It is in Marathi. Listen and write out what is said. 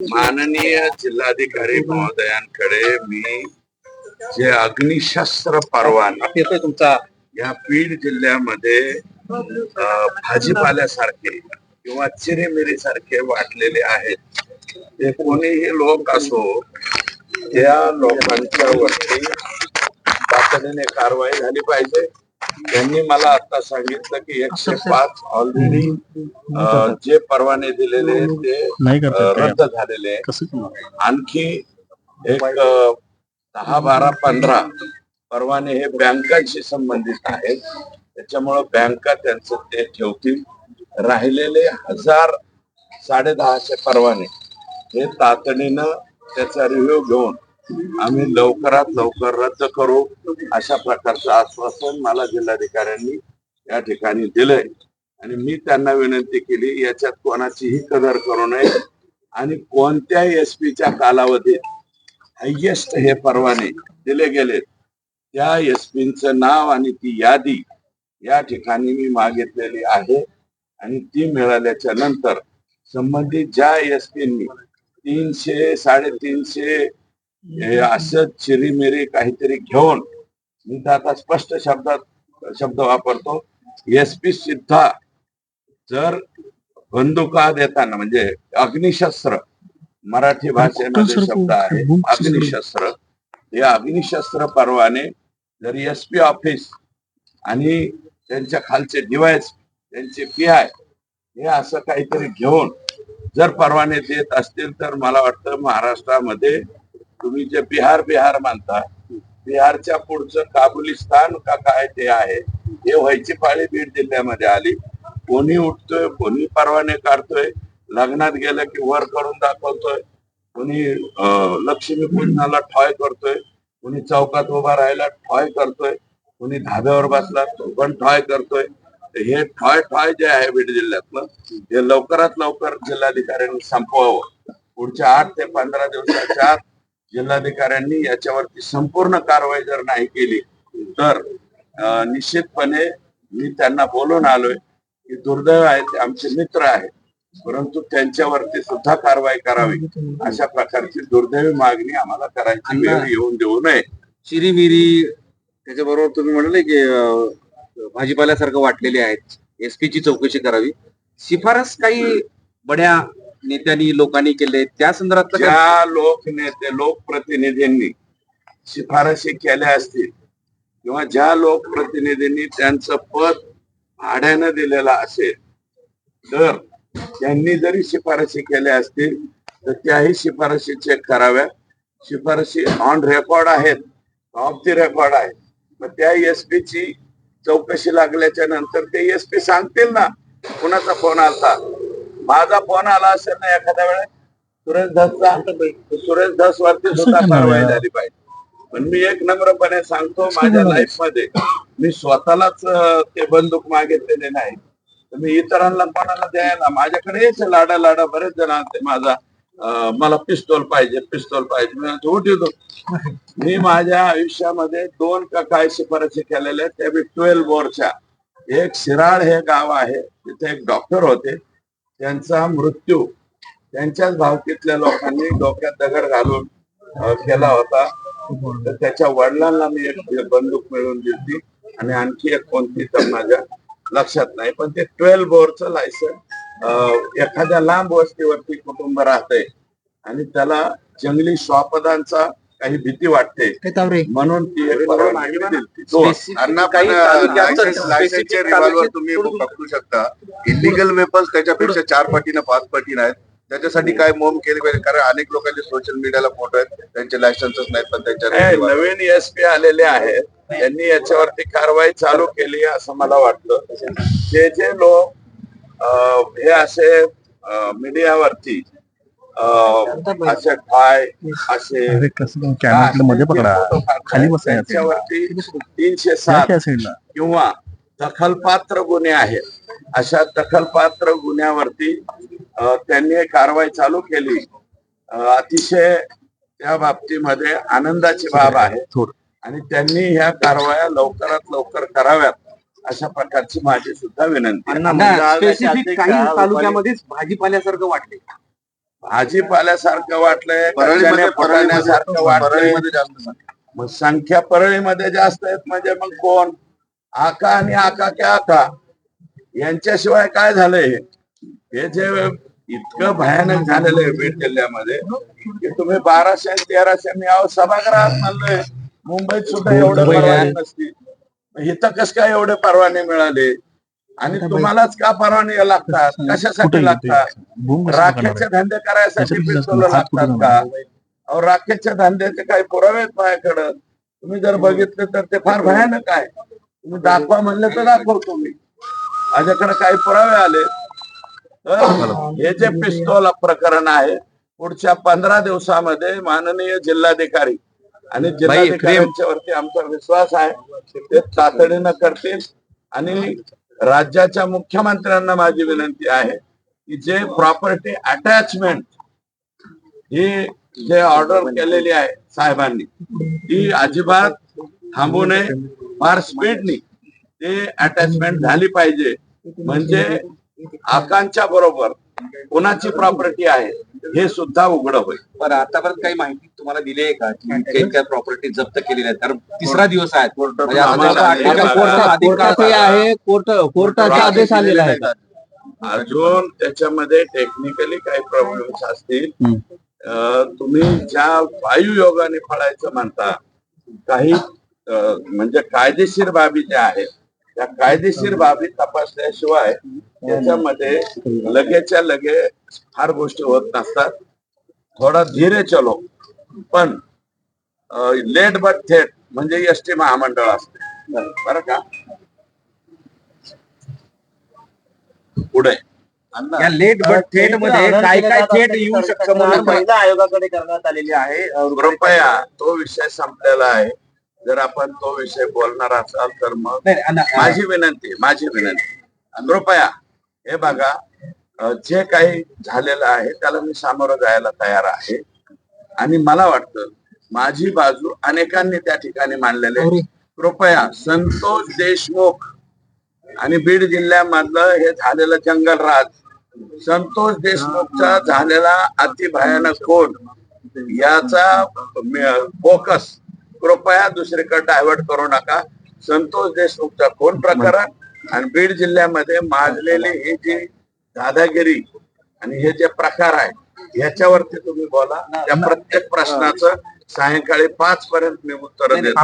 माननीय जिल्हाधिकारी महोदयांकडे मी जे अग्निशस्त्र परवाने तुमचा. या बीड जिल्ह्यामध्ये भाजीपाल्यासारखे किंवा चिरेमिरी सारखे वाटलेले आहेत. ते कोणीही लोक असो त्या लोकांच्या वरती तातडीने कारवाई झाली पाहिजे. त्यांनी मला आता सांगितलं की एकशे पाच ऑलरेडी जे परवाने दिलेले ते रद्द झालेले? आणखी एक दहा बारा पंधरा परवाने हे बँकांशी संबंधित आहेत. त्याच्यामुळं बँका त्यांचं ते ठेवतील. राहिलेले हजार साडे दहाशे परवाने हे तातडीनं त्याचा रिव्ह्यू घेऊन आम्ही लवकरात लवकर रद्द करू. अशा प्रकारचं आश्वासन मला जिल्हाधिकाऱ्यांनी या ठिकाणी दिलंय. आणि मी त्यांना विनंती केली याच्यात कोणाचीही कदर करू नये. आणि कोणत्याही एस च्या कालावधीत हायेस्ट हे परवाने दिले गेलेत त्या एस पीचं नाव आणि ती यादी या ठिकाणी मी मागितलेली आहे. आणि ती मिळाल्याच्या नंतर संबंधित ज्या एस तीनशे साडेतीनशे असं चिरीमिरी काहीतरी घेऊन मी तर आता स्पष्ट शब्दात शब्द वापरतो. एस पी सुद्धा जर बंदुका देताना म्हणजे अग्निशस्त्र मराठी भाषेमध्ये शब्द आहे अग्निशस्त्र. हे अग्निशस्त्र परवाने जर एस पी ऑफिस आणि त्यांच्या खालचे डिवाइस त्यांचे पी आय हे असं काहीतरी घेऊन जर परवाने देत असतील तर मला वाटतं महाराष्ट्रामध्ये तुम्ही जे बिहार बिहार मानता बिहारच्या पुढचं काबुलिस्तान का काय ते आहे हे व्हायची पाळी बीड जिल्ह्यामध्ये आली. कोणी उठतोय कोणी परवाने काढतोय लग्नात गेलं की वर करून दाखवतोय कोणी लक्ष्मी पूजनाला ठॉय करतोय कोणी चौकात उभा राहायला ठॉय करतोय कोणी धाब्यावर बसला तो पण ठॉय करतोय. हे ठॉय ठॉय जे आहे बीड जिल्ह्यातलं हे लवकरात लवकर जिल्हाधिकाऱ्यांनी संपवावं. पुढच्या आठ ते पंधरा दिवसाच्या आत जिल्हाधिकाऱ्यांनी याच्यावरती संपूर्ण कारवाई जर नाही केली तर निश्चितपणे मी त्यांना बोलून आलोय की दुर्दैव आहे ते आमचे मित्र आहेत परंतु त्यांच्यावरती सुद्धा कारवाई करावी. अशा प्रकारची दुर्दैवी मागणी आम्हाला करायची वेळ येऊन देऊ नये. चिरीमिरी त्याच्याबरोबर तुम्ही म्हणाले की भाजीपाल्यासारखं वाटलेले आहेत. एसपी ची चौकशी करावी. शिफारस काही बड्या नेत्यांनी लोकांनी केले. त्या संदर्भात ज्या लोकनेते लोकप्रतिनिधींनी शिफारशी केल्या असतील किंवा ज्या लोकप्रतिनिधींनी त्यांचं पद भाड्यानं दिलेलं असेल तर त्यांनी जरी शिफारशी केल्या असतील तर त्याही शिफारशी चेक कराव्या शिफारशी ऑन रेकॉर्ड आहेत ऑफ दी रेकॉर्ड आहेत. मग त्या एस ची चौकशी लागल्याच्या नंतर ते एस पी सांगतील ना कुणाचा फोन आलता? माझा फोन आला असेल ना एखाद्या वेळेस सुरेश धसचा सुरेश धस वरती सुद्धा कारवाई? झाली पाहिजे. पण मी एक नम्रपणे सांगतो माझ्या? लाईफमध्ये मी स्वतःलाच ते बंदूक मागितलेले नाही. तर मी इतरांना कोणाला द्यायला माझ्याकडे लाडा लाडा बरेच जण आलते माझा मला पिस्तोल पाहिजे पिस्तोल पाहिजे. मी "उठ इथून." मी माझ्या आयुष्यामध्ये दोन का काय शिफारशी केलेल्या आहेत. त्या ट्वेल्व बोरच्या एक शिराळ हे गाव आहे. तिथे एक डॉक्टर होते. त्यांचा मृत्यू त्यांच्याच भावकीतल्या लोकांनी डोक्यात दगड घालून केला होता. तर त्याच्या वडिलांना मी एक म्हणजे बंदूक मिळवून दिली आणि आणखी एक कोणती तर माझ्या लक्षात नाही. पण ते ट्वेल्व बोरचं लायसन एखाद्या लांब वस्तीवरती कुटुंब राहतंय आणि त्याला जंगली श्वापदांचा काही भीती वाटते. म्हणून ती एक परवानगी दिली. दोन. अण्णा पण काही तालुक्यात लायसन्स- लायसन्सचे specific रिव्हॉल्वर तालुक्यात तुम्ही पकडू शकता. इलिगल वेपन्स त्याच्यापेक्षा चार पटीनं पाच पटीनं आहेत. त्याच्यासाठी काय मोम केली पाहिजे? कारण अनेक लोकांचे सोशल मीडियाला फोटो आहेत. त्यांचे लायसन्सच नाहीत पण त्यांच्या नवीन एस पी आलेले आहेत. त्यांनी याच्यावरती कारवाई चालू केली असं मला वाटतं. जे जे लोक हे असे मीडियावरती असे काय असे मध्ये पकडा. खाली तीनशे या सात किंवा दखलपात्र गुन्हे आहेत. अशा दखलपात्र गुन्ह्यावरती त्यांनी कारवाई चालू केली. अतिशय त्या बाबतीमध्ये आनंदाची बाब आहे. थोडं. आणि त्यांनी ह्या कारवाया लवकरात लवकर कराव्यात अशा प्रकारची माझी सुद्धा विनंती आहे. स्पेसिफिक काही तालुक्यामध्येच भाजीपाल्यासारखं वाटले भाजीपाल्यासारखं वाटलंय फुटाण्यासारखं वाटलंय. परळीमध्ये जास्त संख्या. मग संख्या परळीमध्ये जास्त आहेत म्हणजे मग कोण? आका आणि आका क्या आका. यांच्याशिवाय काय झालंय हे? जे इतकं भयानक झालेलं आहे बीड जिल्ह्यामध्ये की तुम्ही बाराशे आणि तेराशे मी अहो सभागृहात म्हणलोय. मुंबईत सुद्धा एवढे परवाने नसतील इथं कस काय एवढे परवाने मिळाले? आणि तुम्हालाच का परवाने लागतात? कशासाठी लागतात? राखेचे धंदे करायसाठी पिस्तूल लागतात का? राखेच्या धंद्याचे काही पुरावे आहेत माझ्याकडं. तुम्ही जर बघितले तर ते फार भयानक आहे. तुम्ही दाखवा म्हणले तर दाखवतो मी. माझ्याकडे काही पुरावे आले. तर हे जे पिस्तोल प्रकरण आहे पुढच्या पंधरा दिवसामध्ये माननीय जिल्हाधिकारी आणि जिल्हाधिकाऱ्यांच्या वरती आमचा विश्वास आहे. ते तातडीनं करतील आणि राज्याच्या मुख्यमंत्र्यांना माझी विनंती आहे की जे प्रॉपर्टी अटॅचमेंट ही जे ऑर्डर केलेली आहे साहेबांनी ती अजिबात थांबू नये. फार स्पीडनी ते अटॅचमेंट झाली पाहिजे. म्हणजे आकांक्षा बरोबर कोणाची प्रॉपर्टी आहे हे सुद्धा उघड होईल. पण आतापर्यंत काही माहिती तुम्हाला दिली आहे का? की काही काय प्रॉपर्टी जप्त केलेल्या आहेत? कारण तिसरा दिवस आहे. म्हणजे आता कोर्टाचे आहे कोर्ट कोर्टाचा आदेश आलेला आहे अजून त्याच्यामध्ये टेक्निकली काही प्रॉब्लेम्स असतील. अं, तुम्ही ज्या वायू योगाने फळायचं म्हणता काही अं, म्हणजे कायदेशीर बाबी ज्या आहेत त्या कायदेशीर बाबी तपासल्याशिवाय त्याच्यामध्ये लगेच्या लगे फार गोष्टी होत नसतात. थोडा धीरे चलो. पण लेट बट थेट म्हणजे एस टी महामंडळ असते. बरं का? पुढे. या लेट बट थेटमध्ये काय काय थेट येऊ शकतं महिला आयोगाकडे करण्यात आलेली आहे कृपया तो विषय संपलेला आहे. जर आपण तो विषय बोलणार असाल तर मग माझी विनंती माझी विनंती. कृपया हे बघा जे काही झालेलं आहे त्याला मी सामोरं जायला तयार आहे. आणि मला वाटतं माझी बाजू अनेकांनी त्या ठिकाणी मांडलेले आहे. कृपया संतोष देशमुख आणि बीड जिल्ह्यामधलं हे झालेलं जंगल राज संतोष देशमुखचा झालेला अतिभयानक खून याचा फोकस कृपया दुसरीकडे डायव्हर्ट करू नका. संतोष देशमुखचा खून प्रकरण आणि बीड जिल्ह्यामध्ये माजलेली ही जी दादागिरी आणि हे जे प्रकार आहे याच्यावरती तुम्ही बोला. त्या प्रत्येक प्रश्नाचं सायंकाळी पाच पर्यंत मी उत्तर देतो.